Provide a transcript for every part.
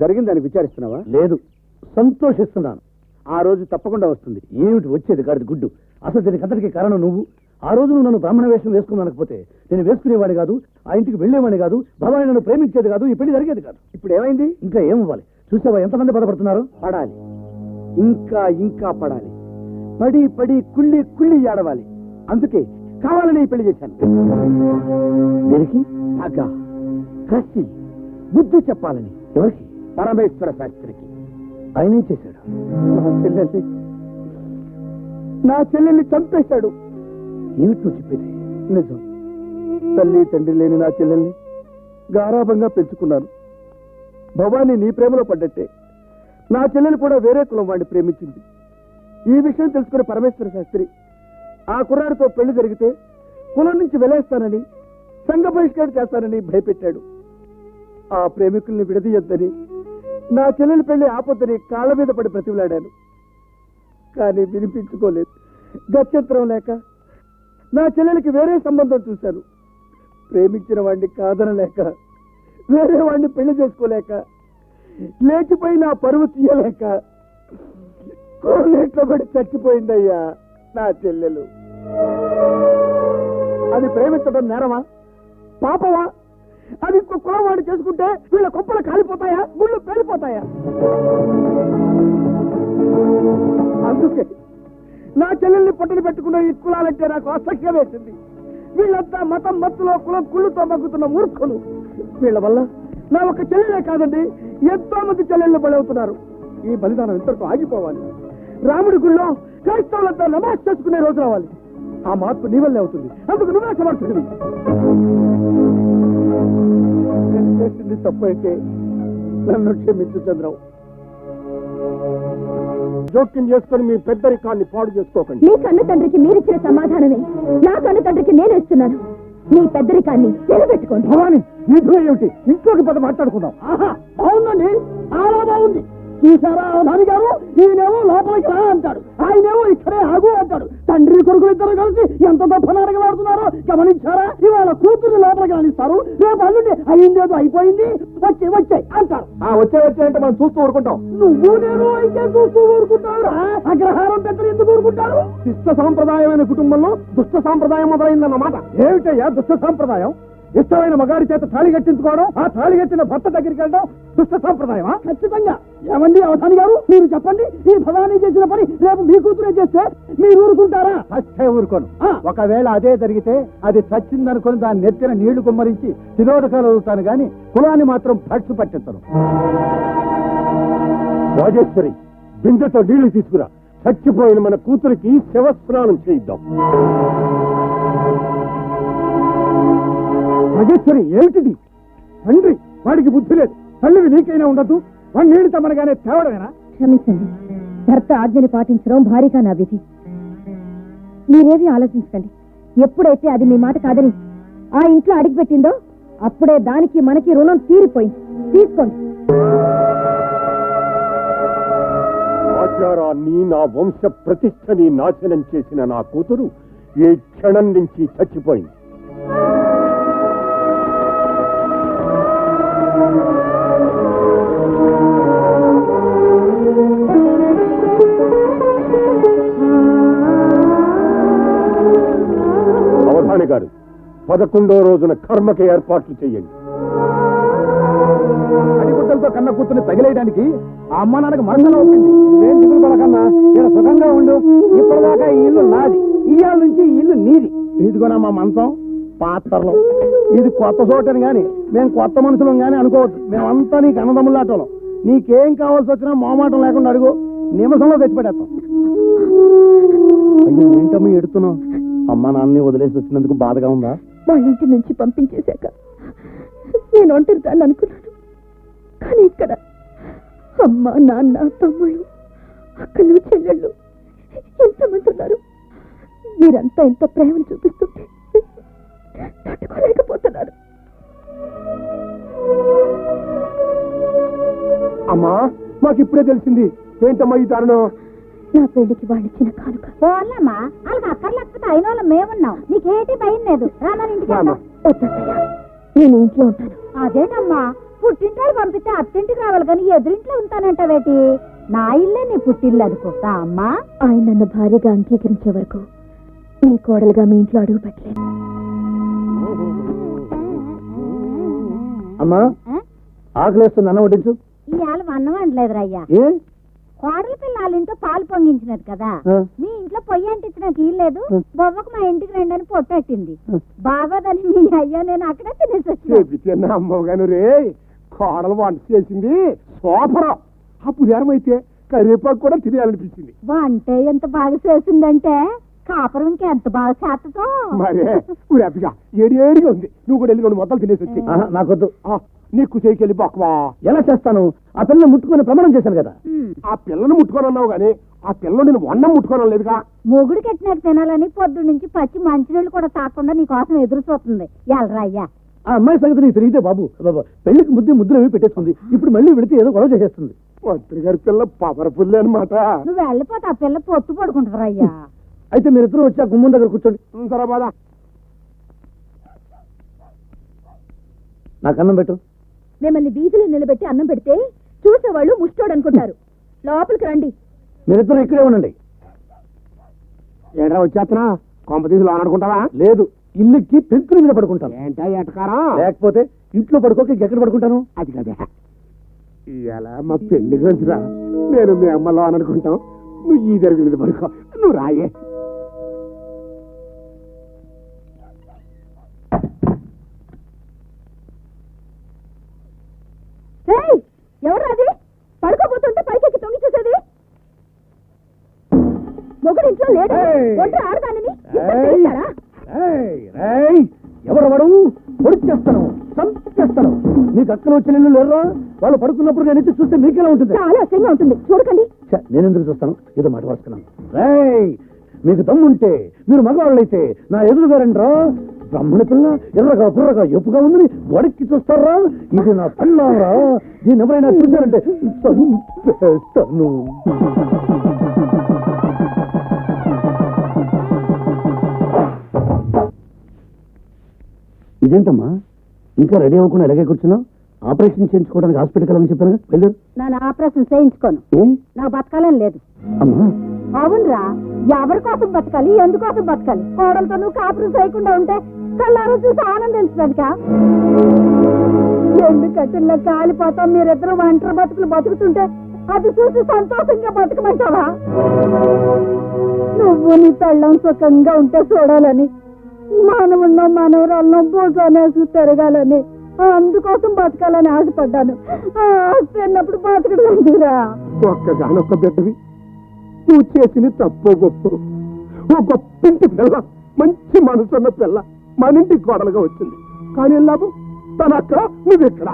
జరిగిందని విచారిస్తున్నావా? లేదు. సంతోషిస్తున్నాను. ఆ రోజు తప్పకుండా వస్తుంది. ఏమిటి వచ్చేది గాడిది గుడ్డు. అసలు దీనికి అంతటికి కారణం నువ్వు? ఆ రోజు నువ్వు నన్ను బ్రాహ్మణ వేషం వేసుకున్నానకపోతే నేను వేసుకునేవాడిని కాదు ఆ ఇంటికి వెళ్ళేవాడిని కాదు భవాని నన్ను ప్రేమించేది కాదు ఈ పెళ్ళి జరిగేది కాదు. ఇప్పుడు ఏమైంది? ఇంకా ఏమవ్వాలి చూసావా ఎంతమంది బాధపడుతున్నారు? పడాలి. ఇంకా ఇంకా పడాలి. పడి పడి కుళ్ళి కుళ్ళి ఏడవాలి. అందుకే కావాలని ఈ పెళ్ళి చేశాను. దీనికి? పగ కసి. బుద్ధి చెప్పాలని. ఎవరికి? పరమేశ్వర శాస్త్రికి. ఆయన ఏం చేశాడు? నా చెల్లెల్ని నా చెల్లెల్ని చంపేశాడు. ఏమిటి నువ్వు చెప్పేది? నిజం. తల్లి తండ్రి లేని నా చెల్లెల్ని గారాభంగా పెంచుకున్నాను. భవానీ నీ ప్రేమలో పడ్డట్టే నా చెల్లెలు కూడా వేరే కులం వాడిని ప్రేమించింది. ఈ విషయం తెలుసుకున్న పరమేశ్వర శాస్త్రి ఆ కుర్రాడితో పెళ్ళి జరిగితే కులం నుంచి వెలేస్తానని సంఘ బహిష్కరణ చేస్తానని భయపెట్టాడు. ఆ ప్రేమికుల్ని విడదీయొద్దని నా చెల్లెలు పెళ్ళి ఆపొద్దని కాళ్ళ మీద పడి ప్రతిలాడాను కానీ వినిపించుకోలేదు. గత్యంతరం లేక నా చెల్లెలకి వేరే సంబంధం చూశాను. ప్రేమించిన వాడిని కాదనలేక వేరే వాడిని పెళ్ళి చేసుకోలేక లేచిపోయి నా పరువు తీయలేక కోనేట్లో పడి చచ్చిపోయిందయ్యా నా చెల్లెలు. అది ప్రేమించడం నేరమా? పాపమా? అది ఇంకో కులం వాడు చేసుకుంటే వీళ్ళ కుప్పలు కాలిపోతాయా? ముళ్ళు పేలిపోతాయా? అందుకే నా చెల్లెల్ని పట్టున పెట్టుకున్న ఈ కులాలంటే నాకు అసహ్యం వేసింది. వీళ్ళంతా మతం మత్తులో కులం కుళ్ళుతో మగ్గుతున్న మూర్ఖులు. వీళ్ళ వల్ల నా ఒక చెల్లెలే కాదండి ఎంతో మంది చెల్లెళ్ళు బలవుతున్నారు. ఈ బలిదానం ఇంతటితో ఆగిపోవాలి. రాముడి గుళ్ళో క్రైస్తవులంతా నమాజ్ చేసుకునే రోజు రావాలి. ఆ మార్పు నీ వల్లే అవుతుంది. అందుకు నువ్వే సమర్థుడివి. నేను చేసింది తప్పు అయితే నన్ను క్షమించు చంద్రం జోక్యం చేసుకొని మీ పెద్దరికాన్ని పాడు చేసుకోకండి. మీ కన్న తండ్రికి మీరిచ్చిన సమాధానమే. నా కన్న తండ్రికి నేను ఇస్తున్నాను. మీ పెద్దరికాన్ని నిలబెట్టుకోండి. భవాని ఏమిటి? ఇంట్లోకి పద మాట్లాడుకుందాం. బాగుంది చూసారా నాని గారు ఈయనేమో లోపలికి రా అంటాడు. ఆయనేమో ఇక్కడే ఆగు అంటాడు. తండ్రి కొడుకు ఇద్దరు కలిసి ఎంత గొప్ప నాటకం ఆడుతున్నారో గమనించారా? ఇవాళ కూతురు లోపలికి రానిస్తారు. రేపు అల్లుండి అయ్యిందేదో అయిపోయింది వచ్చే వచ్చాయి అంటారు. వచ్చే వచ్చే అంటే మనం చూస్తూ ఊరుకుంటాం. నువ్వు నేను అయితే చూస్తూ ఊరుకుంటావు అగ్రహారం పెద్దలు ఎందుకు ఊరుకుంటారు? శిష్ట సాంప్రదాయమైన కుటుంబంలో దుష్ట సాంప్రదాయం మొదలైందన్నమాట. ఏమిటయ్యా దుష్ట సాంప్రదాయం? ఇష్టమైన మగాడి చేత తాళి కట్టించుకోవడం ఆ తాళి కట్టిన భర్త దగ్గరికి వెళ్ళడం దుష్ట సాంప్రదాయమా? ఖచ్చితంగా. ఏమండి అవధాని గారు? మీరు చెప్పండి ఈ భవానీ చేసిన పని రేపు మీ కూతురే చేస్తే మీరు ఊరుకుంటారా? చచ్చే ఊరుకోను. ఒకవేళ అదే జరిగితే అది చచ్చిందనుకొని దాని నెత్తిన నీళ్ళు కుమ్మరించి తిరోధకాలు అవుతాను గాని కులాన్ని మాత్రం భక్షు పట్టించను. రాజేశ్వరి బిందెతో నీళ్ళు తీసుకురా. చచ్చిపోయిన మన కూతురికి శవస్నానం చేయిద్దాం. రాజేశ్వరి ఏమిటిది? తండ్రి వాడికి బుద్ధి లేదు. తల్లివి నీకైనా ఉండదు. వాడు నీళ్ళు తమ్మనగానే తేవడమేనా? క్షమించండి. భర్త ఆజ్ఞని పాటించడం భారీగా నా విధి. మీరేవి ఆలోచించకండి. ఎప్పుడైతే అది మీ మాట కాదని ఆ ఇంట్లో అడిగిపెట్టిందో అప్పుడే దానికి మనకి రుణం తీరిపోయింది. తీసుకోండి. ఆచారాన్ని నా వంశ ప్రతిష్టని నాశనం చేసిన నా కూతురు ఏ క్షణం నుంచి చచ్చిపోయింది? పదకొండో రోజున కర్మకి ఏర్పాట్లు చేయండి. అడిగుడ్డలతో కన్న కూతుని తగిలేయడానికి ఆ అమ్మ నాన్నకి ఏం దిగులు పడకన్నా ఇక్కడ సుఖంగా ఉండు. ఇప్పటిదాకా ఈ ఇల్లు నాది. ఇవాళ నుంచి ఈ ఇల్లు నీది. ఇదిగోనా మా మంచం పాత్రలు. ఇది కొత్త చోటని గాని మేము కొత్త మనుషులం గాని అనుకోవద్దు. మేమంతా నీకు అన్నదమ్ములాటోళ్ళం నీకేం కావాల్సి వచ్చినా మోమాటం లేకుండా అడుగు. నిమిషంలో తెచ్చిపెట్టేస్తాం. అయ్యో ఏంటమ్మా ఎడుతున్నావు? అమ్మ నాన్నని వదిలేసి వచ్చినందుకు బాధగా ఉందా? వాళ్ళ ఇంటి నుంచి పంపించేశాక నేను ఒంటరిదాన్ని అనుకున్నాను. కానీ ఇక్కడ అమ్మ నాన్న తమ్ముళ్ళు అక్కలు చెల్లెళ్ళు ఎంతమంది ఉన్నారు? మీరంతా ఇంత ప్రేమను చూపిస్తుంటే తట్టుకోలేకపోతున్నారు. అమ్మా మాకు ఇప్పుడే తెలిసింది. ఏంటమ్మా ఈ దారుణం? నా పెళ్ళికి వాళ్ళు ఇచ్చిన కానుక. పోన్లమ్మా వాళ్ళకి అక్కర్లేకపోతే అయిన వాళ్ళు మేమున్నాం. నీకేటి భయం లేదు. రామని ఇంటికి నేను ఇంట్లో ఉంటాను. అదేటమ్మా పుట్టింటోళ్ళు పంపితే అత్తింటికి రావాలి కానీ ఎదురింట్లో ఉంటానంటావేటి నా ఇల్లే నీ పుట్టిల్లు అనుకుంటా అమ్మా? ఆయన నన్ను భార్యగా అంగీకరించే వరకు మీ కోడలుగా మీ ఇంట్లో అడుగు పెట్టలేదు. అమ్మా ఆకలేస్తుంది అన్నం వడ్డించు. ఇవాళ అన్నం అనలేదురయ్యా ఏ? కోడలి పిల్ల వాళ్ళ ఇంట్లో పాలు పొంగించినది కదా. మీ ఇంట్లో పొయ్యి అంటించడానికి ఇల్లేదు ఆ. బొవ్వకు మా ఇంటికి రండి అని పొట్టట్టింది. బాగోదని మీ అయ్యా నేను అక్కడే తినేసి వచ్చిన. చెబితే అమ్మగాను రే కోడలు వంట చేసింది సోపరం ఆ పులిహారం అయితే కరివేపాకు కూడా తినేయాలనిపించింది. వంట ఎంత బాగా చేసిందంటే కాపురం ఇంకెంత బాగా చేస్తతో మరే ఏడిగా ఉంది. నువ్వు కూడా వెళ్ళి రెండు మొత్తాలు తినేసి వచ్చి నాకొద్దు. నీకు చేయికెళ్ళి బొక్కవా ఎలా చేస్తాను? ఆ పిల్లలు ముట్టుకుని ప్రమాణం చేశాను కదా. ఆ పిల్లను ముట్టుకోనన్నావు గాని ఆ పిల్లని నేను వండం ముట్టుకోవడం లేదుగా? మొగుడు కట్టినట్టు తినాలని పొద్దు నుంచి పచ్చి మంచినీళ్ళు కూడా తాకుండా నీ కోసం ఎదురు చూస్తుంది. ఎల్రా అయ్యా. ఆ అమ్మాయి సంగతి నీకు తెలియదే బాబు. బాబా, పెళ్ళికి ముద్దు ముద్దులు అవి పెట్టేస్తుంది. ఇప్పుడు మళ్ళీ వెళితే ఏదో గొడవ చేసేస్తుంది. మంత్రి గారి పిల్ల పవర్ఫుల్ అనమాట నువ్వు వెళ్ళిపోతే ఆ పిల్ల పొత్తు పడుకుంటారు అయ్యా. అయితే మీరిద్దరూ వచ్చి ఆ గుమ్మం దగ్గర కూర్చోండి. సరే బాధ. నాకు అన్నం పెట్టు. మిమ్మల్ని వీధిలో నిలబెట్టి అన్నం పెడితే చూసేవాళ్ళు ముష్టోడు అనుకుంటారు. లోపలికి రండి. మీరిద్దరూ ఇక్కడే ఉండండి. ఏడ్రా వచ్చేస్తున్నా? కొంప తీసి లోన్ అనుకుంటావా లేదు. ఇల్లుకి పెంకుల మీద పడుకుంటాను. ఏంటా ఎటకారం లేకపోతే ఇంట్లో పడుకోక ఎక్కడ పడుకుంటాను? అది కదే. ఇవాళ మా పెళ్ళి గురించిరా నేను మీ అమ్మ లోన్ అనుకుంటాం. నువ్వు ఈ దగ్గర మీద పడుకో. నువ్వు రాయే. ఎవరు అది పడుకోబోతుంటే పైకెక్కి తొంగి చూసేది? మొగుడు ఇంట్లో లేడు. ఒంటరి ఆడదానిని ఎవరు వాడు? పొడిచేస్తాను చంపేస్తాను మీకు అక్కలు చెల్లెళ్ళు లేరురా? వాళ్ళు పడుకున్నప్పుడు నేను ఇచ్చి చూస్తే మీకెలా ఉంటుంది? చాలా అసహ్యంగా ఉంటుంది. చూడకండి. నేను ఎందుకు చూస్తాను? ఏదో మాట వస్తున్నాను మీకు దమ్ముంటే మీరు మగవాళ్ళైతే నా ఎదురుగా రండిరా బ్రహ్మణ పిల్ల ఎర్రగా బుర్రగా ఎప్పుగా ఉందని గొడక్కి చూస్తారా? ఇది నా పళ్ళారా? దీన్ని ఎవరైనా చూశారంటే చంపేస్తాను. ఇదేంటమ్మా? ఇంకా రెడీ అవ్వకుండా ఎలాగే కూర్చున్నావు ఆపరేషన్ చేయించుకోవడానికి హాస్పిటల్కి వెళ్ళమని చెప్పాను వెళ్ళారు నన్ను ఆపరేషన్ చేయించుకోను. నాకు బతకాలని లేదు. అమ్మా. అవునరా ఎవరి కోసం బతకాలి ఎందుకోసం బతకాలి? కోడలతో నువ్వు కాపురం చేయకుండా ఉంటే కళ్ళారా చూసి ఆనందించడానిక? ఎందుకట్టుల్లో కాలిపోతాం మీరిద్దరు ఒంటరి బతుకులు బతుకుతుంటే అది చూసి సంతోషంగా బతకమంటావా? నువ్వు నీ పెళ్ళం సుఖంగా ఉంటే చూడాలని మానవుల్లో మనవరాల్లో భోజనేసి తిరగాలని అందుకోసం బతకాలని ఆశపడ్డాను. ఆశపడినప్పుడు ఆశ బతకడం ఎందుకురా ఒక్కగానొక్క బిడ్డవి నువ్వు చేసిన తప్పు గొప్ప ఓ గొప్పింటి పిల్ల మంచి మనసున్న పిల్ల. మన ఇంటికి కోడలుగా వచ్చింది. కానీ లాభం? తన అక్కడ నువ్వు ఇక్కడ.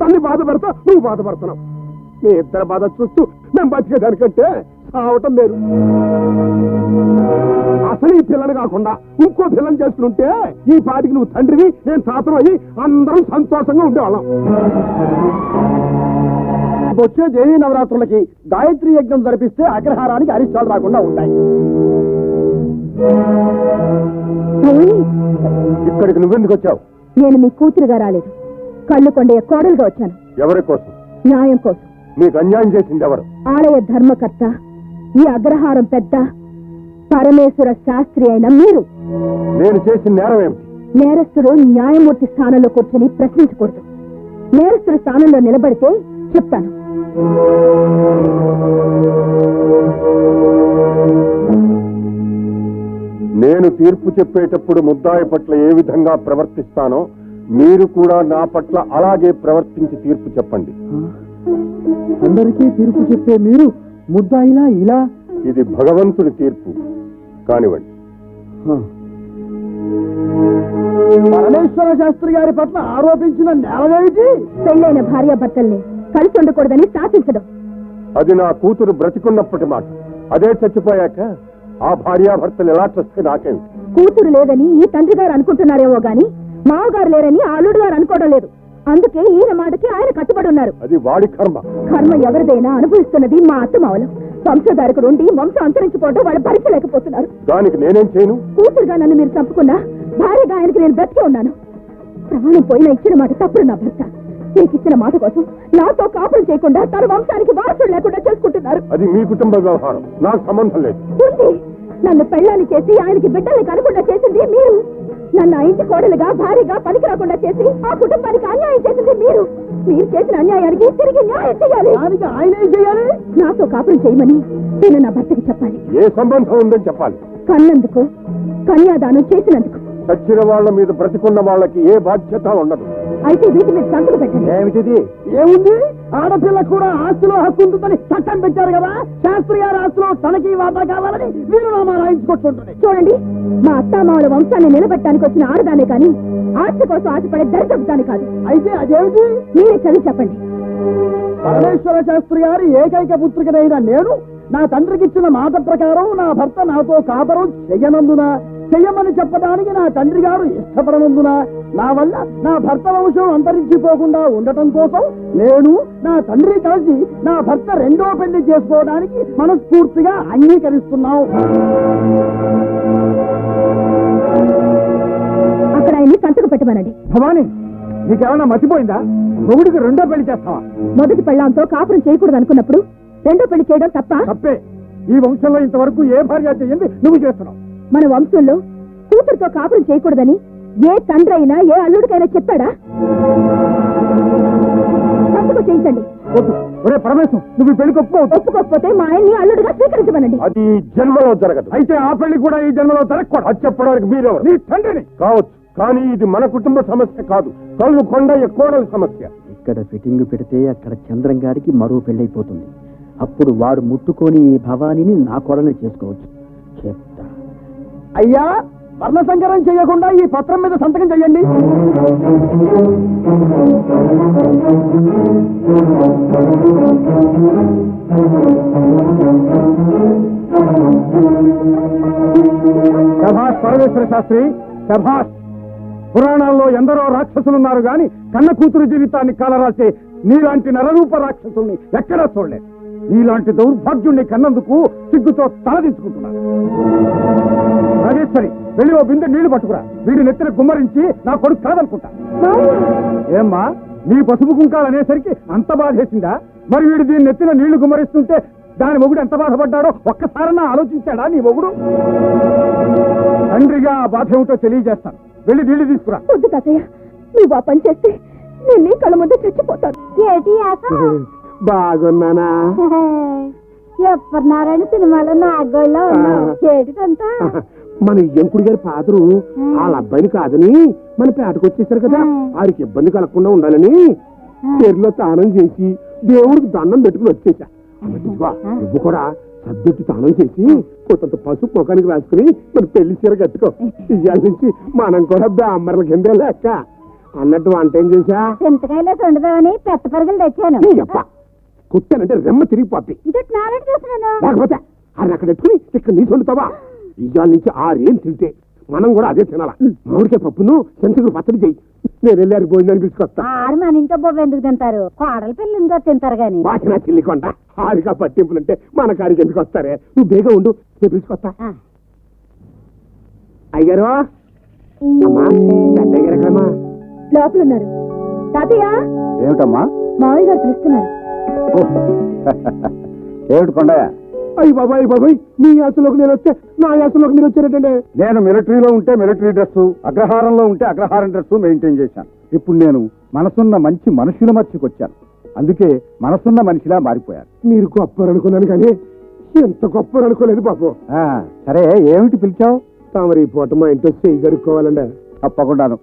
తన్ని బాధపడతా నువ్వు బాధపడుతున్నావు మీ ఇద్దరు బాధ చూస్తూ మేము బతికేదానికంటే సావటం లేదు అసలు ఈ పిల్లని కాకుండా ఇంకో పిల్లని చేసుకుంటే ఈ పాటికి నువ్వు తండ్రివి నేను తాతను అయ్యి అందరం సంతోషంగా ఉండేవాళ్ళం. వచ్చే దేవీ నవరాత్రులకి గాయత్రి యజ్ఞం జరిపిస్తే అగ్రహారానికి అరిష్టాలు రాకుండా ఉంటాయి. ఇక్కడికి నువ్వెందుకు వచ్చావు? నేను మీ కూతురుగా రాలేదు. కళ్ళు కొండే కోడలుగా వచ్చాను. ఎవరి కోసం? న్యాయం కోసం. మీకు అన్యాయం చేసింది ఎవరు? ఆలయ ధర్మకర్త ఈ అగ్రహారం పెద్ద పరమేశ్వర శాస్త్రి అయిన మీరు. నేను చేసిన నేరం ఏమిటి? నేరస్తుడు న్యాయమూర్తి స్థానంలో కూర్చొని ప్రశ్నించకూడదు. నేరస్తుడి స్థానంలో నిలబడితే చెప్తాను. నేను తీర్పు చెప్పేటప్పుడు ముద్దాయి పట్ల ఏ విధంగా ప్రవర్తిస్తానో మీరు కూడా నా పట్ల అలాగే ప్రవర్తించి తీర్పు చెప్పండి. అందరికీ తీర్పు చెప్పే మీరు ముద్దాయిలా ఇలా? ఇది భగవంతుడి తీర్పు. కానివ్వండి. పరమేశ్వర శాస్త్రి గారి పట్ల ఆరోపించిన నేలవేమిటి పెళ్ళైన భార్యాభర్తల్ని కలిసి ఉండకూడదని శాసించడం అది నా కూతురు బ్రతికున్నప్పటి మాట. అదే చచ్చిపోయాక ఆ భార్యాభర్తలు ఎలా చస్తే నాకేమిటి? కూతురు లేదని ఈ తండ్రి గారు అనుకుంటున్నారేమో గాని మావగారు లేరని అల్లుడు గారు అనుకోవడం లేదు. అందుకే ఈయన మాటకి ఆయన కట్టుబడి ఉన్నారు. అది వాడి కర్మ. కర్మ ఎవరిదైనా అనుభవిస్తున్నది మా అత్తమావలం వంశధారకుడు ఉండి వంశం అంతరించిపోవడం వాళ్ళు భరించలేకపోతున్నారు. దానికి నేనేం చేయను? కూతురుగా నన్ను మీరు చంపుకున్నా భార్యగా ఆయనకి నేను బ్రతికే ఉన్నాను. ప్రాణం పోయినా ఇచ్చిన మాట తప్పుడు నా భర్త. నీకు ఇచ్చిన మాట కోసం నాతో కాపురం చేయకుండా తన వంశానికి వారసుడు లేకుండా చేసుకుంటున్నారు. అది మీ కుటుంబ వ్యవహారం. నాకు సంబంధం లేదు. ఉంది. నన్ను పెళ్ళాన్ని చేసి ఆయనకి బిడ్డల్ని కనకుండా చేసింది మీరు. నన్ను ఆ ఇంటి కోడలుగా భారీగా పనికి రాకుండా చేసి ఆ కుటుంబానికి అన్యాయం చేసింది మీరు. మీరు చేసిన అన్యాయానికి తిరిగి న్యాయం చేయాలి. దానికి ఆయన ఏం చేయాలి? నాతో కాపురం చేయమని నేను నా భర్తకి చెప్పాలి. ఏ సంబంధం ఉందని చెప్పాలి? కన్నందుకు కన్యాదానం చేసినందుకు. చచ్చిన వాళ్ళ మీద బ్రతికున్న వాళ్ళకి ఏ బాధ్యత ఉండదు. అయితే వీటి మీద సంతకు పెట్టండి. ఏమిటిది? ఏముంది? ఆడపిల్ల కూడా ఆస్తిలో హక్కు ఉంటుందని చట్టం పెట్టారు కదా? శాస్త్రి గారి ఆస్తిలో తనకి వాటా కావాలని వీరునామా రాయించుకొచ్చుంటుంది చూడండి మా అత్తామావుల వంశాన్ని నిలబెట్టడానికి వచ్చిన ఆడదానే కానీ ఆస్తి కోసం ఆశపడే దరిద్రపుదాని కాదు. అయితే అదేమిటి? మీరే చదివి చెప్పండి. పరమేశ్వర శాస్త్రి గారి ఏకైక పుత్రికనైన నేను నా తండ్రికి ఇచ్చిన మాట ప్రకారం నా భర్త నాతో కాపరం చెయ్యనందున చెయ్యమని చెప్పడానికి నా తండ్రి గారు ఇష్టపడనందున నా వల్ల నా భర్త వంశం అంతరించిపోకుండా ఉండటం కోసం నేను నా తండ్రి కలిసి నా భర్త రెండో పెళ్ళి చేసుకోవడానికి మనస్ఫూర్తిగా అంగీకరిస్తున్నాం అక్కడ ఆయన్ని సంతకు పెట్టమనండి. భవాని నీకేమన్నా మర్చిపోయిందా మొగుడికి రెండో పెళ్ళి చేస్తావా? మొదటి పెళ్ళాంతో కాపురం చేయకూడదు అనుకున్నప్పుడు రెండో పెళ్ళి చేయడం తప్ప? తప్పే. ఈ వంశంలో ఇంతవరకు ఏ భార్య చెయ్యింది నువ్వు చేస్తున్నావు. మన వంశంలో కూతురుతో కాపురం చేయకూడదని ఏ తండ్రి అయినా ఏ అల్లుడికైనా చెప్పాడా? సంతకం చేయించండి. వద్దు. ఒరే పరమేశ్వరం నువ్వు ఈ పెళ్ళికి ఒప్పుకోవద్దు. ఒప్పుకోకపోతే మా ఆయన్ని అల్లుడిగా స్వీకరించమనండి. అది ఈ జన్మలో జరగదు. అయితే ఆ పెళ్ళి కూడా ఈ జన్మలో జరగకూడదు. అది చెప్పడానికి మీరెవరు నీ తండ్రిని. కావచ్చు. కానీ ఇది మన కుటుంబ సమస్య కాదు. కళ్ళు కొండయ్య కోడల సమస్య. ఇక్కడ ఫిట్టింగ్ పెడితే అక్కడ చంద్రం గారికి మరో పెళ్ళైపోతుంది. అప్పుడు వాడు ముట్టుకొని ఈ భవానీని నా కొడని చేసుకోవచ్చు. చెప్తా. అయ్యా వర్ణ సంకరం చేయకుండా ఈ పత్రం మీద సంతకం చెయ్యండి ప్రభాష్ పరమేశ్వర శాస్త్రి ప్రభాష్ పురాణాల్లో ఎందరో రాక్షసులున్నారు గాని కన్న కూతురు జీవితాన్ని కాలరాసే నీలాంటి నరరూప రాక్షసుల్ని ఎక్కడా చూడలేదు. నీలాంటి దౌర్భాగ్యుణ్ణి కన్నందుకు సిగ్గుతో తలదించుకుంటున్నాను రాజేశ్వరి వెళ్ళి ఓ బిందె నీళ్ళు పట్టుకురా. వీడి నెత్తిన గుమ్మరించి నా కొడుకు కాదనుకుంటా ఏమ్మా నీ పసుపు కుంకాలు అనేసరికి అంత బాధేసిందా? మరి వీడు దీని నెత్తిన నీళ్ళు గుమ్మరిస్తుంటే దాని మొగుడు ఎంత బాధపడ్డాడో ఒక్కసారన్నా ఆలోచించాడా నీ మొగుడు? తండ్రిగా ఆ బాధ ఏమిటో తెలియజేస్తాను. వెళ్ళి నీళ్ళు తీసుకురా. వద్దు తాతయ్య నువ్వు ఆ పని చేస్తే నేను నీ కళ్ళ ముందే చచ్చిపోతాను. బాగున్నానా? ఎప్పటి నారాయణ సినిమాలో నాగోళ్ళ మన ఎంకుడి గారి పాత్రు వాళ్ళ అబ్బాయిని కాదని మన పేటకు వచ్చేసారు కదా. వారికి ఇబ్బంది కలగకుండా ఉండాలని చెరులో స్నానం చేసి దేవుడికి దండం పెట్టుకుని వచ్చేసా. నువ్వు కూడా సబ్బెట్టి స్నానం చేసి కొంత పసుపు ముఖానికి రాసుకుని మన పెళ్ళి చీర కట్టుకో. ఇవాళ నుంచి మనం కూడా బ్రాహ్మణుల కిందే లెక్క అన్నట్టు వంట ఏం చేశా చింతకాయలో ఉండదామని పెద్ద పరుగులు తెచ్చాను. కుట్టానంటే రెమ్మ తిరిగిపోద్ది. లేకపోతే ఆయన అక్కడ ఎట్టుకుని ఇక్కడ నీ వండుతావా ఇవాళ నుంచి ఆరేం తింటే మనం కూడా అదే తినాలా? మామిడికాయ పప్పును చెంచుకుని పచ్చడి చెయ్యి. నేను వెళ్ళారు భోజనాన్ని పిలుచుకొస్తా. ఆరు మన ఇంట్లో బొబ్బ ఎందుకు తింటారు? కోడల పిల్లలు ఇంట్లో తింటారు గాని. వాసన చిల్లికొండ హారిగా పట్టింపులుంటే మన కాడికి ఎందుకు వస్తారే? నువ్వు బేగా ఉండు నేను పిలుచుకొస్తా. అయ్యారు అమ్మా పెద్దయ్య గారు ఎక్కడమ్మా? లోపల ఉన్నారు తాతయ్య? ఏమిటమ్మా? మావయ్య గారు పిలుస్తున్నారు. ఏమిటి కొండయ్య? అయ్యి బాబాయ్ బాబాయ్ మీ యాసలోకి నేను వస్తే నా యాసలోకి మీరు వచ్చారేటండి నేను మిలిటరీలో ఉంటే మిలిటరీ డ్రెస్ అగ్రహారంలో ఉంటే అగ్రహారం డ్రెస్ మెయింటైన్ చేశాను. ఇప్పుడు నేను మనసున్న మంచి మనుషుల మధ్యకి వచ్చాను అందుకే మనసున్న మనిషిలా మారిపోయాను. మీరు గొప్పరు అనుకున్నాను కానీ ఎంత గొప్పరు అనుకోలేదు బాబు. ఆ, సరే ఏమిటి పిలిచావు? తామరి పూట మా ఇంట్లో చెయ్యి గడుక్కోవాలండి తప్పకుండాను.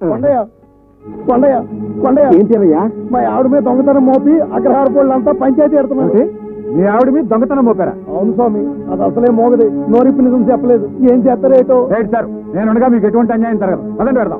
కొండయ్య కొండయ్య. ఏంటిరయ్యా మా ఆవిడ మీద దొంగతనం మోపి అగ్రహార పోళ్ళంతా పంచాయతీ ఎడుతున్నారు మీ ఆవిడ మీద దొంగతనం మోపారా? అవును స్వామి అది అసలే మోగది. నోరిప్పి నిజం చెప్పలేదు. ఏం చేస్తారేటో? రైట్ సార్ నేను మీకు ఎటువంటి అన్యాయం జరగదు. పదండి పెడదాం